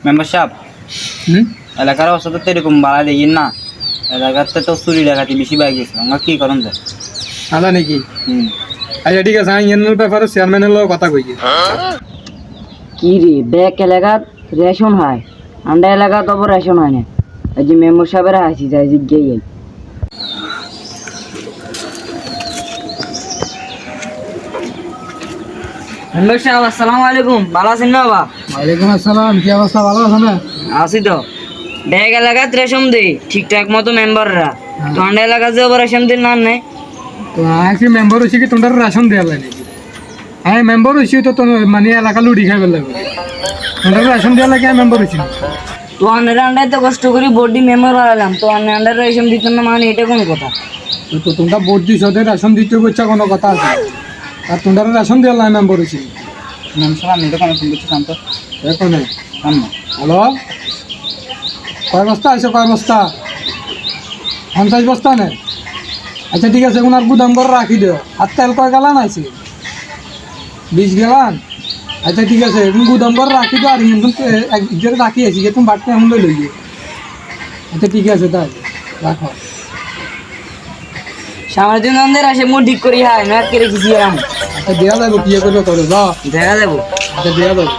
Member সাহেব হুম? এলাকার অবস্থা তো এরকম বাড়া দেখিন না। এলাকাতে তো চুরি ডাকাতি বেশি বাইক গেছে আমরা কি করেন যায় আদা নাকি? হুম। আচ্ছা ঠিক আছে আমি এর ব্যাপারে চেয়ারম্যানের লগে কথা কই কি রে ব্যাক এলাকাত রেশন হয়? আন্ডা এলাকাত তো রেশন হয় না। এই যে মেম্বার সাহেবের হাসি যায় জিজ্ঞাই মেম্বার সাহেব আসসালামু আলাইকুম। ভালো আছেন না বাবা? ওয়ালাইকুম আসসালাম কি অবস্থা? ভালো আছে আছি তো। ব্যাগ এলাকাত রেশন দে ঠিকঠাক মতো মেম্বাররা। তো আন্ডা এলাকাত যে অবর রেশন দিন না নেই তো মেম্বার হয়েছে কি তোমার রেশন দেওয়া লাগে হ্যাঁ মেম্বার হয়েছি তো তোর মানে এলাকা লুডি খাই ফেললে তোমার রেশন দেওয়া লাগে মেম্বার হয়েছি তো আন্ডার তো কষ্ট করে বডি মেম্বার বাড়ালাম তো আন্ডার আন্ডার রেশন না মানে এটা কোন কথা? তো তোমরা রেশন দিতে কোনো কথা আছে? আর তোমরা রেশন দেওয়া লাগে মেম্বার হয়েছি মেম্বার সাহেব আমি তো কোনো ফোন করছি শান্ত। এখন হ্যালো কয় বস্তা? আছে কয় বস্তা? পঞ্চাশ বস্তা নে। আচ্ছা ঠিক আছে ওনার গুদাম করে রাখি দিও আর তেল কয় গেলান আছে বিশ গেলান? আচ্ছা ঠিক আছে এখন গুদাম করে রাখি দিও আর কিন্তু এক রাখি আছি যে তুমি বাড়তে এখন লই লইয়ে। আচ্ছা ঠিক আছে তাই। রাখো। সামনের দিন আসে মুখ ঠিক করি হাই না কে রেখেছি এরম। আচ্ছা দেওয়া যাব কি করে করো যাও। দেখা যাব। দেখা দেওয়া যাব।